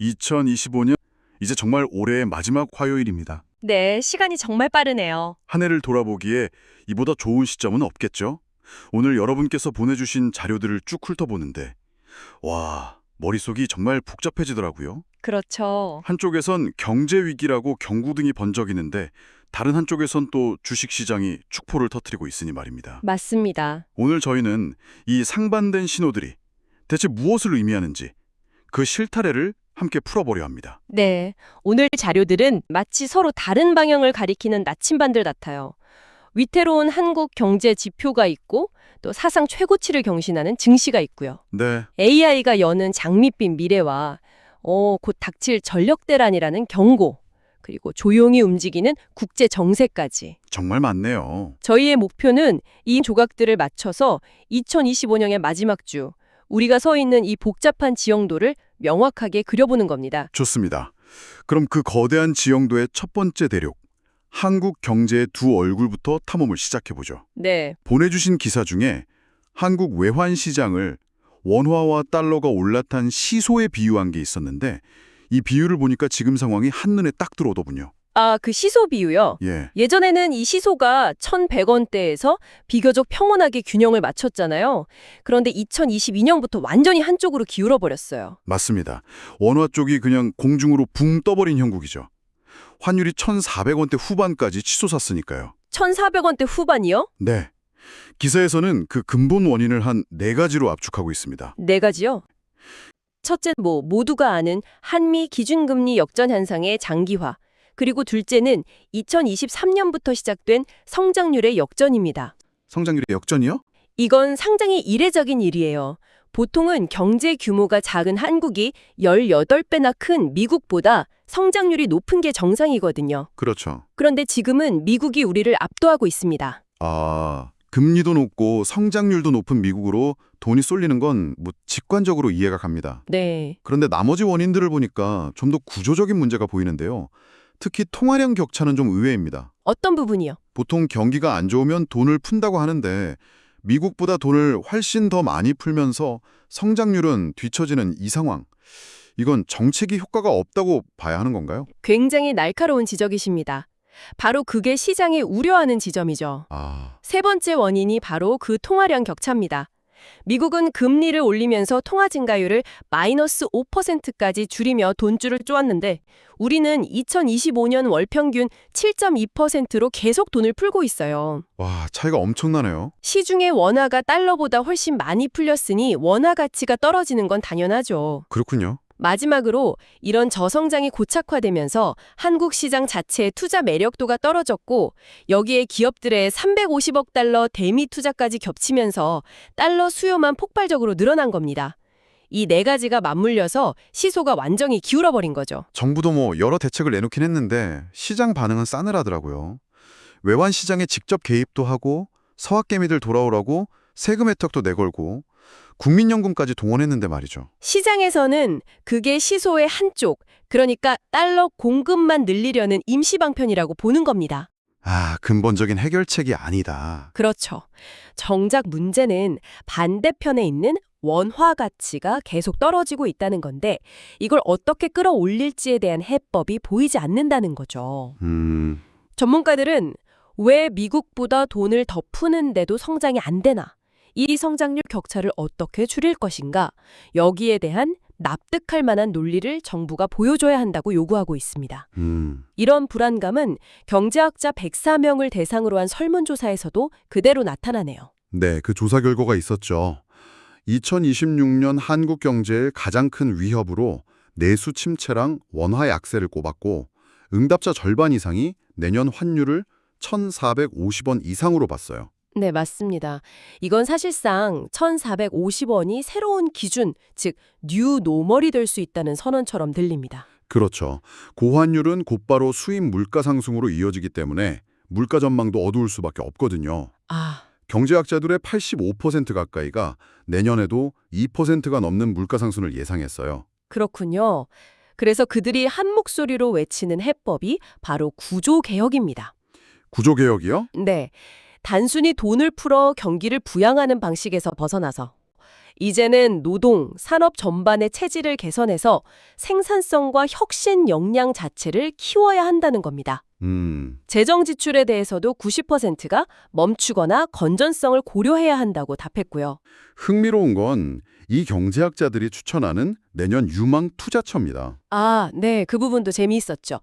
2025년 이제 정말 올해의 마지막 화요일입니다. 네, 시간이 정말 빠르네요. 한 해를 돌아보기에 이보다 좋은 시점은 없겠죠? 오늘 여러분께서 보내주신 자료들을 쭉 훑어보는데 와, 머릿속이 정말 복잡해지더라고요. 그렇죠. 한쪽에선 경제 위기라고 경고등이 번쩍이는데 다른 한쪽에선 또 주식시장이 축포를 터뜨리고 있으니 말입니다. 맞습니다. 오늘 저희는 이 상반된 신호들이 대체 무엇을 의미하는지 그 실타래를 함께 풀어보려 합니다. 네, 오늘 자료들은 마치 서로 다른 방향을 가리키는 나침반들 같아요. 위태로운 한국 경제 지표가 있고 또 사상 최고치를 경신하는 증시가 있고요. 네, AI가 여는 장밋빛 미래와 어, 곧 닥칠 전력대란이라는 경고, 그리고 조용히 움직이는 국제 정세까지. 정말 많네요. 저희의 목표는 이 조각들을 맞춰서 2025년의 마지막 주, 우리가 서 있는 이 복잡한 지형도를 명확하게 그려보는 겁니다. 좋습니다. 그럼 그 거대한 지형도의 첫 번째 대륙, 한국 경제의 두 얼굴부터 탐험을 시작해보죠. 네, 보내주신 기사 중에 한국 외환 시장을 원화와 달러가 올라탄 시소에 비유한 게 있었는데 이 비유를 보니까 지금 상황이 한눈에 딱 들어오더군요. 아, 그 시소 비유요. 예, 예전에는 이 시소가 1,100원대에서 비교적 평온하게 균형을 맞췄잖아요. 그런데 2022년부터 완전히 한쪽으로 기울어 버렸어요. 맞습니다. 원화 쪽이 그냥 공중으로 붕 떠버린 형국이죠. 환율이 1,400원대 후반까지 치솟았으니까요. 1,400원대 후반이요? 네. 기사에서는 그 근본 원인을 한 네 가지로 압축하고 있습니다. 네 가지요. 첫째, 뭐 모두가 아는 한미 기준금리 역전 현상의 장기화. 그리고 둘째는 2023년부터 시작된 성장률의 역전입니다. 성장률의 역전이요? 이건 상당히 이례적인 일이에요. 보통은 경제 규모가 작은 한국이 18배나 큰 미국보다 성장률이 높은 게 정상이거든요. 그렇죠. 그런데 지금은 미국이 우리를 압도하고 있습니다. 아, 금리도 높고 성장률도 높은 미국으로 돈이 쏠리는 건 뭐 직관적으로 이해가 갑니다. 네. 그런데 나머지 원인들을 보니까 좀 더 구조적인 문제가 보이는데요. 특히 통화량 격차는 좀 의외입니다. 어떤 부분이요? 보통 경기가 안 좋으면 돈을 푼다고 하는데 미국보다 돈을 훨씬 더 많이 풀면서 성장률은 뒤처지는 이 상황. 이건 정책이 효과가 없다고 봐야 하는 건가요? 굉장히 날카로운 지적이십니다. 바로 그게 시장이 우려하는 지점이죠. 아, 세 번째 원인이 바로 그 통화량 격차입니다. 미국은 금리를 올리면서 통화 증가율을 마이너스 5%까지 줄이며 돈줄을 쪼았는데 우리는 2025년 월 평균 7.2%로 계속 돈을 풀고 있어요. 와, 차이가 엄청나네요. 시중의 원화가 달러보다 훨씬 많이 풀렸으니 원화 가치가 떨어지는 건 당연하죠. 그렇군요. 마지막으로 이런 저성장이 고착화되면서 한국 시장 자체의 투자 매력도가 떨어졌고 여기에 기업들의 350억 달러 대미 투자까지 겹치면서 달러 수요만 폭발적으로 늘어난 겁니다. 이 네 가지가 맞물려서 시소가 완전히 기울어버린 거죠. 정부도 뭐 여러 대책을 내놓긴 했는데 시장 반응은 싸늘하더라고요. 외환 시장에 직접 개입도 하고 서학개미들 돌아오라고 세금 혜택도 내걸고 국민연금까지 동원했는데 말이죠. 시장에서는 그게 시소의 한쪽, 그러니까 달러 공급만 늘리려는 임시방편이라고 보는 겁니다. 아, 근본적인 해결책이 아니다. 그렇죠. 정작 문제는 반대편에 있는 원화 가치가 계속 떨어지고 있다는 건데 이걸 어떻게 끌어올릴지에 대한 해법이 보이지 않는다는 거죠. 음, 전문가들은 왜 미국보다 돈을 더 푸는데도 성장이 안 되나? 이 성장률 격차를 어떻게 줄일 것인가? 여기에 대한 납득할 만한 논리를 정부가 보여줘야 한다고 요구하고 있습니다. 음. 이런 불안감은 경제학자 104명을 대상으로 한 설문조사에서도 그대로 나타나네요. 네, 그 조사 결과가 있었죠. 2026년 한국 경제의 가장 큰 위협으로 내수 침체랑 원화 약세를 꼽았고 응답자 절반 이상이 내년 환율을 1,450원 이상으로 봤어요. 네, 맞습니다. 이건 사실상 1,450원이 새로운 기준, 즉, 뉴 노멀이 될 수 있다는 선언처럼 들립니다. 그렇죠. 고환율은 곧바로 수입 물가 상승으로 이어지기 때문에 물가 전망도 어두울 수밖에 없거든요. 아, 경제학자들의 85% 가까이가 내년에도 2%가 넘는 물가 상승을 예상했어요. 그렇군요. 그래서 그들이 한 목소리로 외치는 해법이 바로 구조개혁입니다. 구조개혁이요? 네. 단순히 돈을 풀어 경기를 부양하는 방식에서 벗어나서 이제는 노동, 산업 전반의 체질을 개선해서 생산성과 혁신 역량 자체를 키워야 한다는 겁니다. 음, 재정 지출에 대해서도 90%가 멈추거나 건전성을 고려해야 한다고 답했고요. 흥미로운 건 이 경제학자들이 추천하는 내년 유망 투자처입니다. 아, 네. 그 부분도 재미있었죠.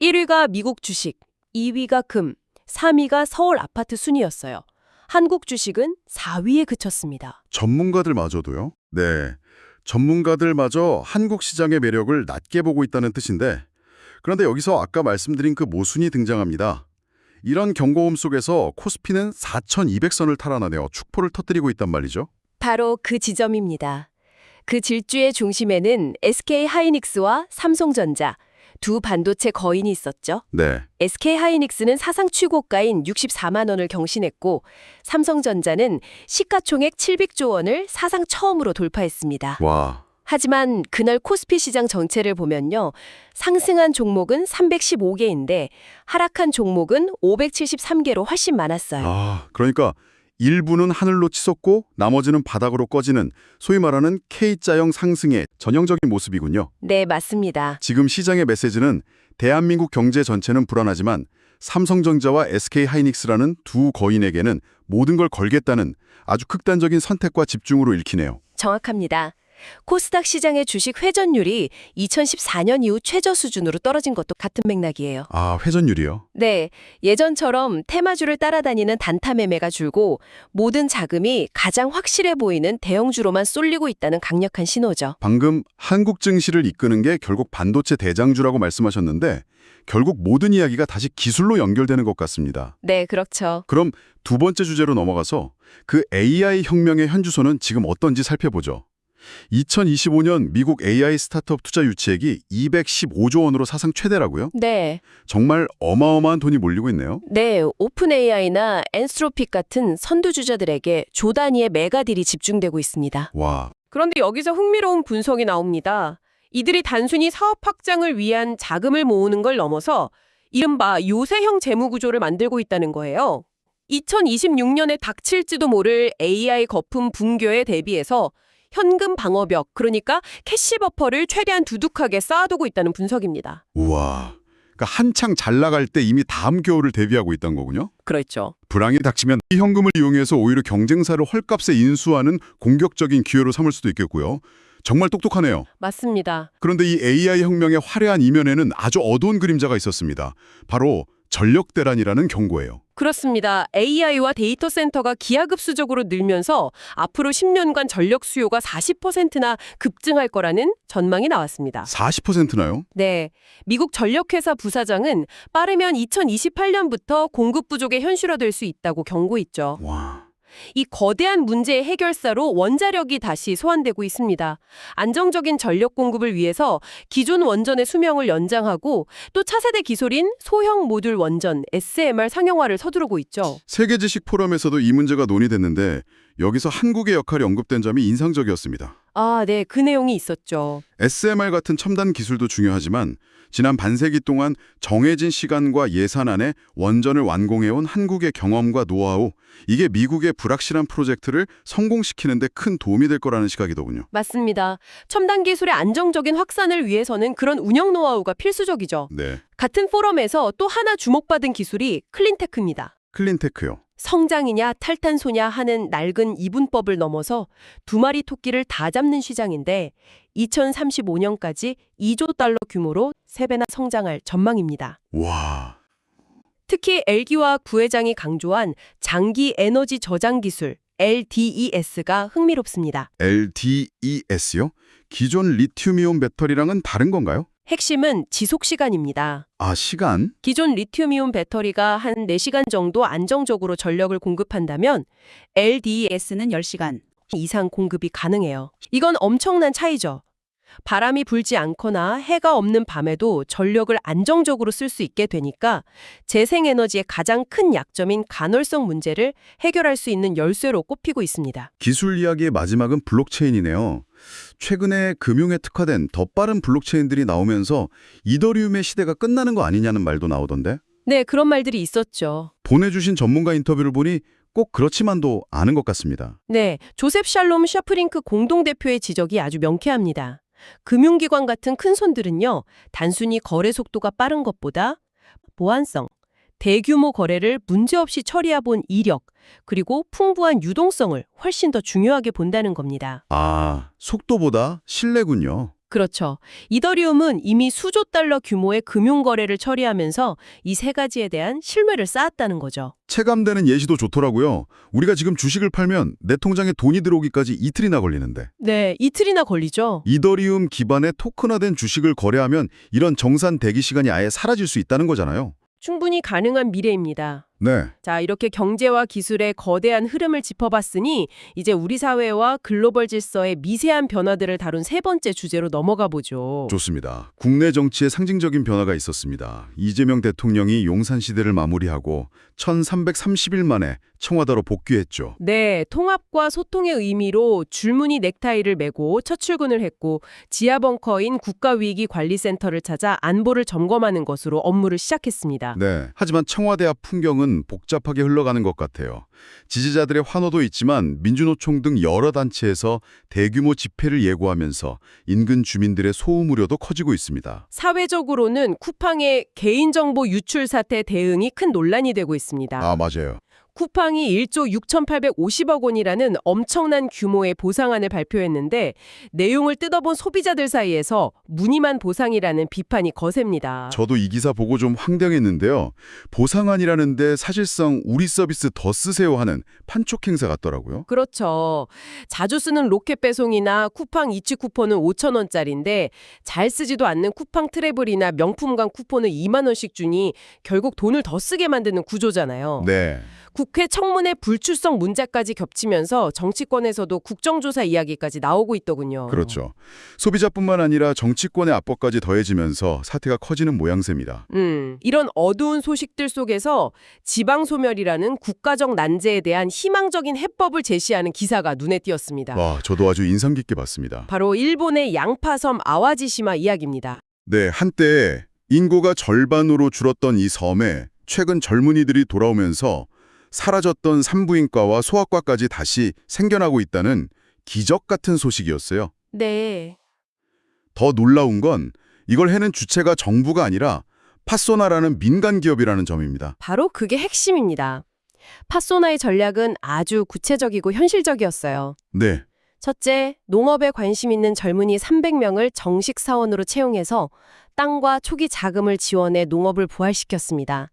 1위가 미국 주식, 2위가 금, 3위가 서울 아파트 순이었어요. 한국 주식은 4위에 그쳤습니다. 전문가들마저도요? 네. 전문가들마저 한국 시장의 매력을 낮게 보고 있다는 뜻인데 그런데 여기서 아까 말씀드린 그 모순이 등장합니다. 이런 경고음 속에서 코스피는 4,200선을 탈환하네요. 축포를 터뜨리고 있단 말이죠. 바로 그 지점입니다. 그 질주의 중심에는 SK 하이닉스와 삼성전자 두 반도체 거인이 있었죠. 네. SK 하이닉스는 사상 최고가인 64만 원을 경신했고 삼성전자는 시가총액 700조 원을 사상 처음으로 돌파했습니다. 와. 하지만 그날 코스피 시장 정체를 보면요. 상승한 종목은 315개인데 하락한 종목은 573개로 훨씬 많았어요. 아, 그러니까 일부는 하늘로 치솟고 나머지는 바닥으로 꺼지는 소위 말하는 K자형 상승의 전형적인 모습이군요. 네, 맞습니다. 지금 시장의 메시지는 대한민국 경제 전체는 불안하지만 삼성전자와 SK하이닉스라는 두 거인에게는 모든 걸 걸겠다는 아주 극단적인 선택과 집중으로 읽히네요. 정확합니다. 코스닥 시장의 주식 회전율이 2014년 이후 최저 수준으로 떨어진 것도 같은 맥락이에요. 아, 회전율이요? 네, 예전처럼 테마주를 따라다니는 단타 매매가 줄고 모든 자금이 가장 확실해 보이는 대형주로만 쏠리고 있다는 강력한 신호죠. 방금 한국 증시를 이끄는 게 결국 반도체 대장주라고 말씀하셨는데 결국 모든 이야기가 다시 기술로 연결되는 것 같습니다. 네, 그렇죠. 그럼 두 번째 주제로 넘어가서 그 AI 혁명의 현주소는 지금 어떤지 살펴보죠. 2025년 미국 AI 스타트업 투자 유치액이 215조 원으로 사상 최대라고요? 네. 정말 어마어마한 돈이 몰리고 있네요. 네, 오픈 AI나 엔스트로픽 같은 선두주자들에게 조 단위의 메가딜이 집중되고 있습니다. 와, 그런데 여기서 흥미로운 분석이 나옵니다. 이들이 단순히 사업 확장을 위한 자금을 모으는 걸 넘어서 이른바 요새형 재무 구조를 만들고 있다는 거예요. 2026년에 닥칠지도 모를 AI 거품 붕괴에 대비해서 현금 방어벽, 그러니까 캐시 버퍼를 최대한 두둑하게 쌓아두고 있다는 분석입니다. 우와. 그러니까 한창 잘 나갈 때 이미 다음 겨울을 대비하고 있다는 거군요. 그렇죠. 불황이 닥치면 이 현금을 이용해서 오히려 경쟁사를 헐값에 인수하는 공격적인 기회로 삼을 수도 있겠고요. 정말 똑똑하네요. 맞습니다. 그런데 이 AI 혁명의 화려한 이면에는 아주 어두운 그림자가 있었습니다. 바로 전력 대란이라는 경고예요. 그렇습니다. AI와 데이터 센터가 기하급수적으로 늘면서 앞으로 10년간 전력 수요가 40%나 급증할 거라는 전망이 나왔습니다. 40%나요? 네. 미국 전력회사 부사장은 빠르면 2028년부터 공급 부족에 현실화될 수 있다고 경고했죠. 와. 이 거대한 문제의 해결사로 원자력이 다시 소환되고 있습니다. 안정적인 전력 공급을 위해서 기존 원전의 수명을 연장하고 또 차세대 기술인 소형 모듈 원전 SMR 상용화를 서두르고 있죠. 세계 지식 포럼에서도 이 문제가 논의됐는데 여기서 한국의 역할이 언급된 점이 인상적이었습니다. 아, 네. 그 내용이 있었죠. SMR 같은 첨단 기술도 중요하지만 지난 반세기 동안 정해진 시간과 예산 안에 원전을 완공해온 한국의 경험과 노하우, 이게 미국의 불확실한 프로젝트를 성공시키는 데 큰 도움이 될 거라는 시각이더군요. 맞습니다. 첨단 기술의 안정적인 확산을 위해서는 그런 운영 노하우가 필수적이죠. 네, 같은 포럼에서 또 하나 주목받은 기술이 클린테크입니다. 클린테크요. 성장이냐 탈탄소냐 하는 낡은 이분법을 넘어서 두 마리 토끼를 다 잡는 시장인데 2035년까지 2조 달러 규모로 3배나 성장할 전망입니다. 와, 특히 엘기화학 부회장이 강조한 장기 에너지 저장 기술 LDES가 흥미롭습니다. LDES요? 기존 리튬이온 배터리랑은 다른 건가요? 핵심은 지속 시간입니다. 아, 시간? 기존 리튬이온 배터리가 한 4시간 정도 안정적으로 전력을 공급한다면 LDES는 10시간 이상 공급이 가능해요. 이건 엄청난 차이죠. 바람이 불지 않거나 해가 없는 밤에도 전력을 안정적으로 쓸 수 있게 되니까 재생에너지의 가장 큰 약점인 간헐성 문제를 해결할 수 있는 열쇠로 꼽히고 있습니다. 기술 이야기의 마지막은 블록체인이네요. 최근에 금융에 특화된 더 빠른 블록체인들이 나오면서 이더리움의 시대가 끝나는 거 아니냐는 말도 나오던데? 네, 그런 말들이 있었죠. 보내주신 전문가 인터뷰를 보니 꼭 그렇지만도 않은 것 같습니다. 네, 조셉 샬롬 샤프링크 공동대표의 지적이 아주 명쾌합니다. 금융기관 같은 큰 손들은요, 단순히 거래 속도가 빠른 것보다 보안성, 대규모 거래를 문제없이 처리해본 이력, 그리고 풍부한 유동성을 훨씬 더 중요하게 본다는 겁니다. 아, 속도보다 신뢰군요. 그렇죠. 이더리움은 이미 수조 달러 규모의 금융 거래를 처리하면서 이 세 가지에 대한 신뢰를 쌓았다는 거죠. 체감되는 예시도 좋더라고요. 우리가 지금 주식을 팔면 내 통장에 돈이 들어오기까지 이틀이나 걸리는데 네, 이틀이나 걸리죠. 이더리움 기반의 토큰화된 주식을 거래하면 이런 정산 대기 시간이 아예 사라질 수 있다는 거잖아요. 충분히 가능한 미래입니다. 네. 자, 이렇게 경제와 기술의 거대한 흐름을 짚어봤으니 이제 우리 사회와 글로벌 질서의 미세한 변화들을 다룬 세 번째 주제로 넘어가 보죠. 좋습니다. 국내 정치에 상징적인 변화가 있었습니다. 이재명 대통령이 용산 시대를 마무리하고 1330일 만에 청와대로 복귀했죠. 네, 통합과 소통의 의미로 줄무늬 넥타이를 메고 첫 출근을 했고 지하 벙커인 국가위기관리센터를 찾아 안보를 점검하는 것으로 업무를 시작했습니다. 네. 하지만 청와대 앞 풍경은 복잡하게 흘러가는 것 같아요. 지지자들의 환호도 있지만 민주노총 등 여러 단체에서 대규모 집회를 예고하면서 인근 주민들의 소음 우려도 커지고 있습니다. 사회적으로는 쿠팡의 개인정보 유출 사태 대응이 큰 논란이 되고 있습니다. 아, 맞아요. 쿠팡이 1조 6,850억 원이라는 엄청난 규모의 보상안을 발표했는데 내용을 뜯어본 소비자들 사이에서 무늬만 보상이라는 비판이 거셉니다. 저도 이 기사 보고 좀 황당했는데요. 보상안이라는데 사실상 우리 서비스 더 쓰세요 하는 판촉 행사 같더라고요. 그렇죠. 자주 쓰는 로켓 배송이나 쿠팡 이치 쿠폰은 5천 원짜리인데 잘 쓰지도 않는 쿠팡 트래블이나 명품관 쿠폰을 2만 원씩 주니 결국 돈을 더 쓰게 만드는 구조잖아요. 네. 국회 청문회 불출석 문제까지 겹치면서 정치권에서도 국정조사 이야기까지 나오고 있더군요. 그렇죠. 소비자뿐만 아니라 정치권의 압박까지 더해지면서 사태가 커지는 모양새입니다. 음, 이런 어두운 소식들 속에서 지방소멸이라는 국가적 난제에 대한 희망적인 해법을 제시하는 기사가 눈에 띄었습니다. 와, 저도 아주 인상 깊게 봤습니다. 바로 일본의 양파섬 아와지시마 이야기입니다. 네, 한때 인구가 절반으로 줄었던 이 섬에 최근 젊은이들이 돌아오면서 사라졌던 산부인과와 소아과까지 다시 생겨나고 있다는 기적 같은 소식이었어요. 네. 더 놀라운 건 이걸 해는 주체가 정부가 아니라 파소나라는 민간 기업이라는 점입니다. 바로 그게 핵심입니다. 파소나의 전략은 아주 구체적이고 현실적이었어요. 네, 첫째, 농업에 관심 있는 젊은이 300명을 정식 사원으로 채용해서 땅과 초기 자금을 지원해 농업을 부활시켰습니다.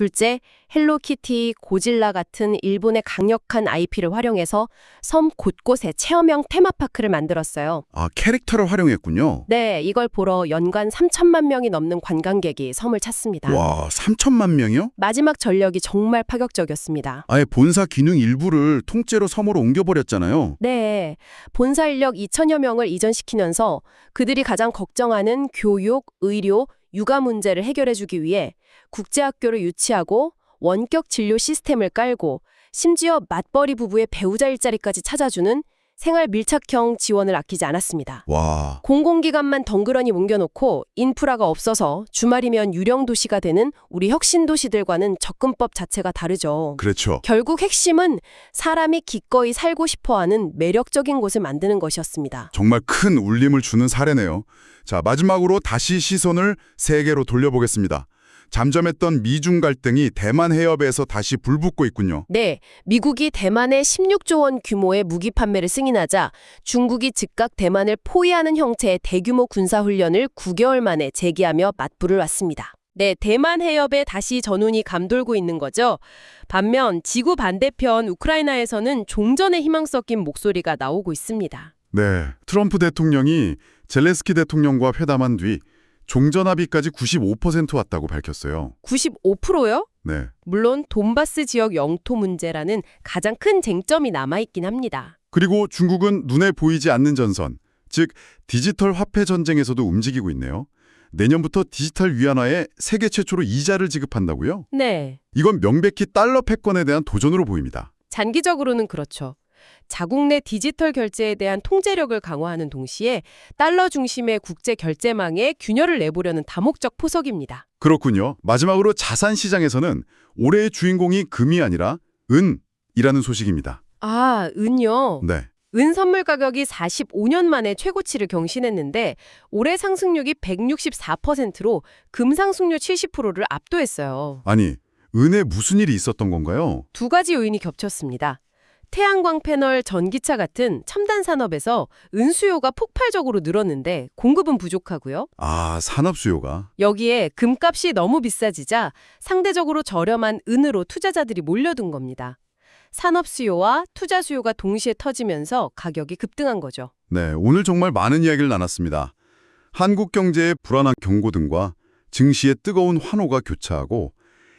둘째, 헬로키티, 고질라 같은 일본의 강력한 IP를 활용해서 섬 곳곳에 체험형 테마파크를 만들었어요. 아 캐릭터를 활용했군요. 네, 이걸 보러 연간 3천만 명이 넘는 관광객이 섬을 찾습니다. 와, 3천만 명이요? 마지막 전력이 정말 파격적이었습니다. 아예 본사 기능 일부를 통째로 섬으로 옮겨버렸잖아요. 네, 본사 인력 2천여 명을 이전시키면서 그들이 가장 걱정하는 교육, 의료, 육아 문제를 해결해주기 위해 국제학교를 유치하고 원격 진료 시스템을 깔고 심지어 맞벌이 부부의 배우자 일자리까지 찾아주는 생활 밀착형 지원을 아끼지 않았습니다. 와, 공공기관만 덩그러니 뭉겨놓고 인프라가 없어서 주말이면 유령 도시가 되는 우리 혁신 도시들과는 접근법 자체가 다르죠. 그렇죠. 결국 핵심은 사람이 기꺼이 살고 싶어하는 매력적인 곳을 만드는 것이었습니다. 정말 큰 울림을 주는 사례네요. 자, 마지막으로 다시 시선을 세계로 돌려보겠습니다. 잠잠했던 미중 갈등이 대만 해협에서 다시 불붙고 있군요. 네, 미국이 대만에 16조 원 규모의 무기 판매를 승인하자 중국이 즉각 대만을 포위하는 형태의 대규모 군사훈련을 9개월 만에 재개하며 맞불을 놨습니다. 네, 대만 해협에 다시 전운이 감돌고 있는 거죠. 반면 지구 반대편 우크라이나에서는 종전의 희망 섞인 목소리가 나오고 있습니다. 네, 트럼프 대통령이 젤렌스키 대통령과 회담한 뒤 종전 합의까지 95% 왔다고 밝혔어요. 95%요? 네, 물론 돈바스 지역 영토 문제라는 가장 큰 쟁점이 남아있긴 합니다. 그리고 중국은 눈에 보이지 않는 전선, 즉 디지털 화폐 전쟁에서도 움직이고 있네요. 내년부터 디지털 위안화에 세계 최초로 이자를 지급한다고요? 네. 이건 명백히 달러 패권에 대한 도전으로 보입니다. 장기적으로는 그렇죠. 자국 내 디지털 결제에 대한 통제력을 강화하는 동시에 달러 중심의 국제 결제망에 균열을 내보려는 다목적 포석입니다. 그렇군요. 마지막으로 자산 시장에서는 올해의 주인공이 금이 아니라 은이라는 소식입니다. 아, 은요. 네. 은 선물 가격이 45년 만에 최고치를 경신했는데 올해 상승률이 164%로 금 상승률 70%를 압도했어요. 아니, 은에 무슨 일이 있었던 건가요? 두 가지 요인이 겹쳤습니다. 태양광 패널, 전기차 같은 첨단 산업에서 은 수요가 폭발적으로 늘었는데 공급은 부족하고요. 아, 산업 수요가. 여기에 금값이 너무 비싸지자 상대적으로 저렴한 은으로 투자자들이 몰려든 겁니다. 산업 수요와 투자 수요가 동시에 터지면서 가격이 급등한 거죠. 네, 오늘 정말 많은 이야기를 나눴습니다. 한국 경제의 불안한 경고등과 증시의 뜨거운 환호가 교차하고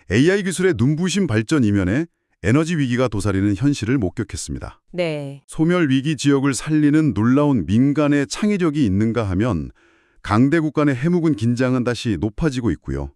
AI 기술의 눈부신 발전 이면에 에너지 위기가 도사리는 현실을 목격했습니다. 네. 소멸 위기 지역을 살리는 놀라운 민간의 창의력이 있는가 하면 강대국 간의 해묵은 긴장은 다시 높아지고 있고요.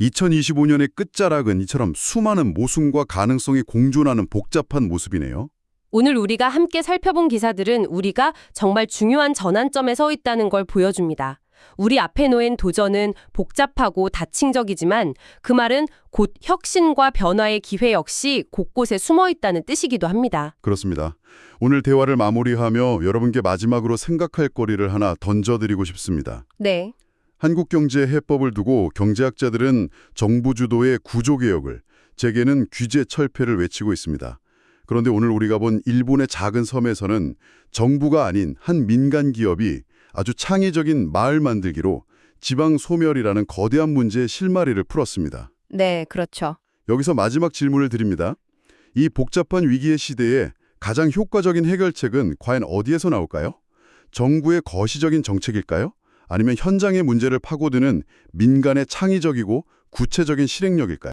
2025년의 끝자락은 이처럼 수많은 모순과 가능성이 공존하는 복잡한 모습이네요. 오늘 우리가 함께 살펴본 기사들은 우리가 정말 중요한 전환점에 서 있다는 걸 보여줍니다. 우리 앞에 놓인 도전은 복잡하고 다층적이지만 그 말은 곧 혁신과 변화의 기회 역시 곳곳에 숨어 있다는 뜻이기도 합니다. 그렇습니다. 오늘 대화를 마무리하며 여러분께 마지막으로 생각할 거리를 하나 던져드리고 싶습니다. 네. 한국 경제 해법을 두고 경제학자들은 정부 주도의 구조개혁을, 제게는 규제 철폐를 외치고 있습니다. 그런데 오늘 우리가 본 일본의 작은 섬에서는 정부가 아닌 한 민간 기업이 아주 창의적인 마을 만들기로 지방 소멸이라는 거대한 문제의 실마리를 풀었습니다. 네, 그렇죠. 여기서 마지막 질문을 드립니다. 이 복잡한 위기의 시대에 가장 효과적인 해결책은 과연 어디에서 나올까요? 정부의 거시적인 정책일까요? 아니면 현장의 문제를 파고드는 민간의 창의적이고 구체적인 실행력일까요?